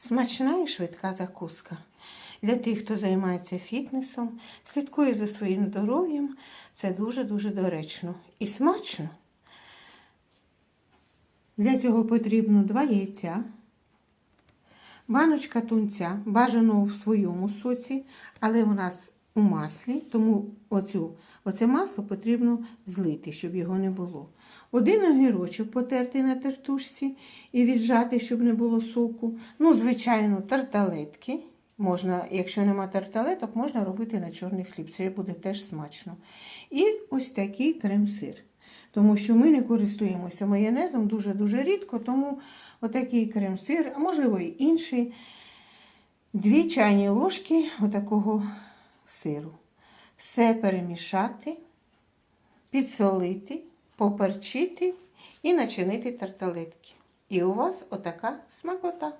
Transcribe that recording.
Смачна і швидка закуска. Для тих, хто займається фітнесом, слідкує за своїм здоров'ям, це дуже-дуже доречно. І смачно. Для цього потрібно два яйця, баночка тунця, бажано в своєму соці, але у нас у маслі, тому оцю, оце масло потрібно злити, щоб його не було. Один огірочок потертий на тертушці і віджати, щоб не було соку. Ну, звичайно, тарталетки. Можна, якщо нема тарталеток, можна робити на чорний хліб. Це буде теж смачно. І ось такий крем-сир. Тому що ми не користуємося майонезом дуже-дуже рідко, тому отакий крем-сир, а можливо і інший. Дві чайні ложки отакого сиру. Все перемішати, підсолити, поперчити і начинити тарталетки. І у вас отака смакота.